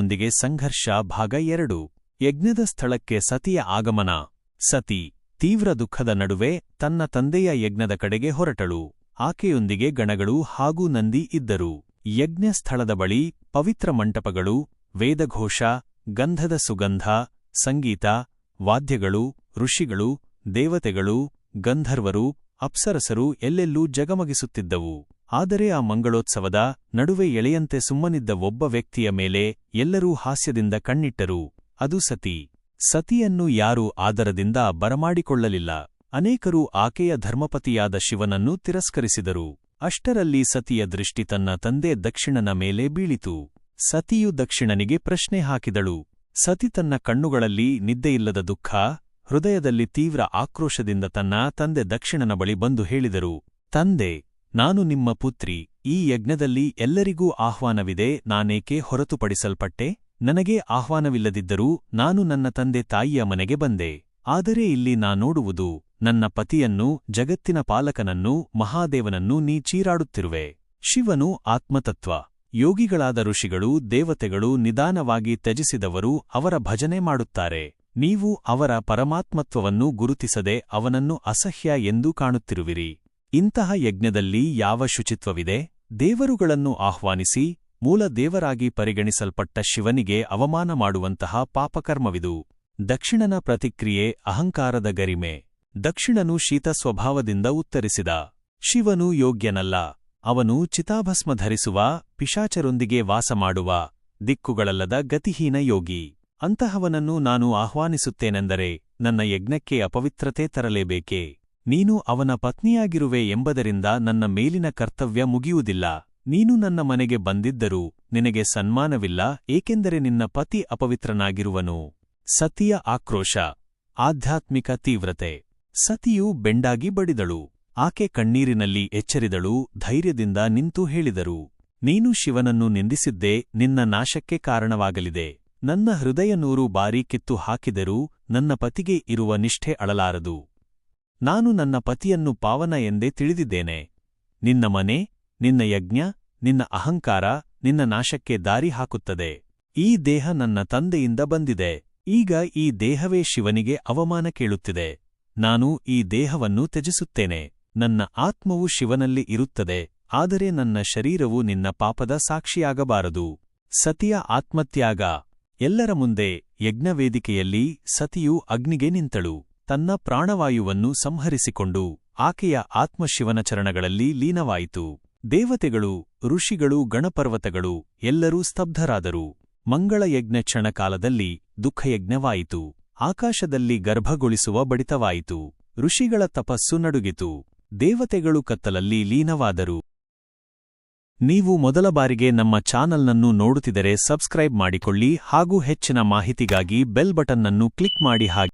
ಶಿವನೊಂದಿಗೆ ಸಂಘರ್ಷ ಭಾಗ ಎರಡು. ಯಜ್ಞದ ಸ್ಥಳಕ್ಕೆ ಸತಿಯ ಆಗಮನ. ಸತಿ, ತೀವ್ರ ದುಃಖದ ನಡುವೆ ತನ್ನ ತಂದೆಯ ಯಜ್ಞದ ಕಡೆಗೆ ಹೊರಟಳು. ಆಕೆಯೊಂದಿಗೆ ಗಣಗಳು ಹಾಗೂ ನಂದಿ ಇದ್ದರು. ಯಜ್ಞ ಸ್ಥಳದ ಬಳಿ ಪವಿತ್ರ ಮಂಟಪಗಳು, ವೇದಘೋಷ, ಗಂಧದ ಸುಗಂಧ, ಸಂಗೀತ, ವಾದ್ಯಗಳು, ಋಷಿಗಳು, ದೇವತೆಗಳು, ಗಂಧರ್ವರು, ಅಪ್ಸರಸರು ಎಲ್ಲೆಲ್ಲೂ ಜಗಮಗಿಸುತ್ತಿದ್ದವು. ಆದರೆ ಆ ಮಂಗಳೋತ್ಸವದ ನಡುವೆ ಎಳೆಯಂತೆ ಸುಮ್ಮನಿದ್ದ ಒಬ್ಬ ವ್ಯಕ್ತಿಯ ಮೇಲೆ ಎಲ್ಲರೂ ಹಾಸ್ಯದಿಂದ ಕಣ್ಣಿಟ್ಟರು. ಅದು ಸತಿ. ಸತಿಯನ್ನು ಯಾರೂ ಆದರದಿಂದ ಬರಮಾಡಿಕೊಳ್ಳಲಿಲ್ಲ. ಅನೇಕರು ಆಕೆಯ ಧರ್ಮಪತಿಯಾದ ಶಿವನನ್ನು ತಿರಸ್ಕರಿಸಿದರು. ಅಷ್ಟರಲ್ಲಿ ಸತಿಯ ದೃಷ್ಟಿ ತನ್ನ ತಂದೆ ದಕ್ಷಿಣನ ಮೇಲೆ ಬೀಳಿತು. ಸತಿಯು ದಕ್ಷಿಣನಿಗೆ ಪ್ರಶ್ನೆ ಹಾಕಿದಳು. ಸತಿ ತನ್ನ ಕಣ್ಣುಗಳಲ್ಲಿ ನಿದ್ದೆಯಿಲ್ಲದ ದುಃಖ, ಹೃದಯದಲ್ಲಿ ತೀವ್ರ ಆಕ್ರೋಶದಿಂದ ತನ್ನ ತಂದೆ ದಕ್ಷಿಣನ ಬಳಿ ಬಂದು ಹೇಳಿದರು, ತಂದೆ ನಾನು ನಿಮ್ಮ ಪುತ್ರಿ, ಈ ಯಜ್ಞದಲ್ಲಿ ಎಲ್ಲರಿಗೂ ಆಹ್ವಾನವಿದೆ, ನಾನೇಕೆ ಹೊರತುಪಡಿಸಲ್ಪಟ್ಟೆ? ನನಗೆ ಆಹ್ವಾನವಿಲ್ಲದಿದ್ದರೂ ನಾನು ನನ್ನ ತಂದೆ ತಾಯಿಯ ಮನೆಗೆ ಬಂದೆ. ಆದರೆ ಇಲ್ಲಿ ನಾ ನೋಡುವುದು, ನನ್ನ ಪತಿಯನ್ನು, ಜಗತ್ತಿನ ಪಾಲಕನನ್ನು, ಮಹಾದೇವನನ್ನು ನೀ ಚೀರಾಡುತ್ತಿರುವೆ. ಶಿವನು ಆತ್ಮತತ್ವ. ಯೋಗಿಗಳಾದ ಋಷಿಗಳು, ದೇವತೆಗಳು ನಿಧಾನವಾಗಿ ತ್ಯಜಿಸಿದವರು ಅವರ ಭಜನೆ ಮಾಡುತ್ತಾರೆ. ನೀವು ಅವರ ಪರಮಾತ್ಮತ್ವವನ್ನು ಗುರುತಿಸದೆ ಅವನನ್ನು ಅಸಹ್ಯ ಎಂದು ಕಾಣುತ್ತಿರುವಿರಿ. ಇಂತಹ ಯಜ್ಞದಲ್ಲಿ ಯಾವ ಶುಚಿತ್ವವಿದೆ? ದೇವರುಗಳನ್ನು ಆಹ್ವಾನಿಸಿ, ಮೂಲ ದೇವರಾಗಿ ಪರಿಗಣಿಸಲ್ಪಟ್ಟ ಶಿವನಿಗೆ ಅವಮಾನ ಮಾಡುವಂತಹ ಪಾಪಕರ್ಮವಿದು. ದಕ್ಷಿಣನ ಪ್ರತಿಕ್ರಿಯೆ ಅಹಂಕಾರದ ಗರಿಮೆ. ದಕ್ಷಿಣನು ಶೀತ ಸ್ವಭಾವದಿಂದ ಉತ್ತರಿಸಿದ. ಶಿವನು ಯೋಗ್ಯನಲ್ಲ. ಅವನು ಚಿತಾಭಸ್ಮ ಧರಿಸುವ, ಪಿಶಾಚರೊಂದಿಗೆ ವಾಸ ಮಾಡುವ, ದಿಕ್ಕುಗಳಲ್ಲದ ಗತಿಹೀನ ಯೋಗಿ. ಅಂತಹವನನ್ನು ನಾನು ಆಹ್ವಾನಿಸುತ್ತೇನೆಂದರೆ ನನ್ನ ಯಜ್ಞಕ್ಕೆ ಅಪವಿತ್ರತೆ ತರಲೇಬೇಕೇ? ನೀನು ಅವನ ಪತ್ನಿಯಾಗಿರುವೆ ಎಂಬದರಿಂದ ನನ್ನ ಮೇಲಿನ ಕರ್ತವ್ಯ ಮುಗಿಯುವುದಿಲ್ಲ. ನೀನು ನನ್ನ ಮನೆಗೆ ಬಂದಿದ್ದರೂ ನಿನಗೆ ಸನ್ಮಾನವಿಲ್ಲ, ಏಕೆಂದರೆ ನಿನ್ನ ಪತಿ ಅಪವಿತ್ರನಾಗಿರುವನು. ಸತಿಯ ಆಕ್ರೋಶ, ಆಧ್ಯಾತ್ಮಿಕ ತೀವ್ರತೆ. ಸತಿಯು ಬೆಂಡಾಗಿ ಬಡಿದಳು, ಆಕೆ ಕಣ್ಣೀರಿನಲ್ಲಿ ಎಚ್ಚರಿದಳು, ಧೈರ್ಯದಿಂದ ನಿಂತು ಹೇಳಿದರು. ನೀನು ಶಿವನನ್ನು ನಿಂದಿಸಿದ್ದೇ ನಿನ್ನ ನಾಶಕ್ಕೆ ಕಾರಣವಾಗಲಿದೆ. ನನ್ನ ಹೃದಯ ನೂರು ಬಾರಿ ಕಿತ್ತು ಹಾಕಿದರೂ ನನ್ನ ಪತಿಗೆ ಇರುವ ನಿಷ್ಠೆ ಅಳಲಾರದು. ನಾನು ನನ್ನ ಪತಿಯನ್ನು ಪಾವನ ಎಂದೇ ತಿಳಿದಿದ್ದೇನೆ. ನಿನ್ನ ಮನೆ, ನಿನ್ನ ಯಜ್ಞ, ನಿನ್ನ ಅಹಂಕಾರ, ನಿನ್ನ ನಾಶಕ್ಕೆ ದಾರಿ ಹಾಕುತ್ತದೆ. ಈ ದೇಹ ನನ್ನ ತಂದೆಯಿಂದ ಬಂದಿದೆ. ಈಗ ಈ ದೇಹವೇ ಶಿವನಿಗೆ ಅವಮಾನ ಕೇಳುತ್ತಿದೆ. ನಾನು ಈ ದೇಹವನ್ನು ತ್ಯಜಿಸುತ್ತೇನೆ. ನನ್ನ ಆತ್ಮವು ಶಿವನಲ್ಲಿ ಇರುತ್ತದೆ. ಆದರೆ ನನ್ನ ಶರೀರವು ನಿನ್ನ ಪಾಪದ ಸಾಕ್ಷಿಯಾಗಬಾರದು. ಸತಿಯ ಆತ್ಮತ್ಯಾಗ. ಎಲ್ಲರ ಮುಂದೆ ಯಜ್ಞವೇದಿಕೆಯಲ್ಲಿ ಸತಿಯು ಅಗ್ನಿಗೆ ನಿಂತಳು. ತನ್ನ ಪ್ರಾಣವಾಯುವನ್ನು ಸಂಹರಿಸಿಕೊಂಡು ಆಕೆಯ ಆತ್ಮಶಿವನ ಚರಣಗಳಲ್ಲಿ ಲೀನವಾಯಿತು. ದೇವತೆಗಳು, ಋಷಿಗಳು, ಗಣಪರ್ವತಗಳು ಎಲ್ಲರೂ ಸ್ತಬ್ಧರಾದರು. ಮಂಗಳಯಜ್ಞ ಕ್ಷಣಕಾಲದಲ್ಲಿ ದುಃಖಯಜ್ಞವಾಯಿತು. ಆಕಾಶದಲ್ಲಿ ಗರ್ಭಗೊಳಿಸುವ ಬಡಿತವಾಯಿತು. ಋಷಿಗಳ ತಪಸ್ಸು ನಡುಗಿತು. ದೇವತೆಗಳು ಕತ್ತಲಲ್ಲಿ ಲೀನವಾದರು. ನೀವು ಮೊದಲ ಬಾರಿಗೆ ನಮ್ಮ ಚಾನಲ್ನನ್ನು ನೋಡುತ್ತಿದರೆ ಸಬ್ಸ್ಕ್ರೈಬ್ ಮಾಡಿಕೊಳ್ಳಿ ಹಾಗೂ ಹೆಚ್ಚಿನ ಮಾಹಿತಿಗಾಗಿ ಬೆಲ್ ಬಟನ್ನನ್ನು ಕ್ಲಿಕ್ ಮಾಡಿ ಹಾಗೆ.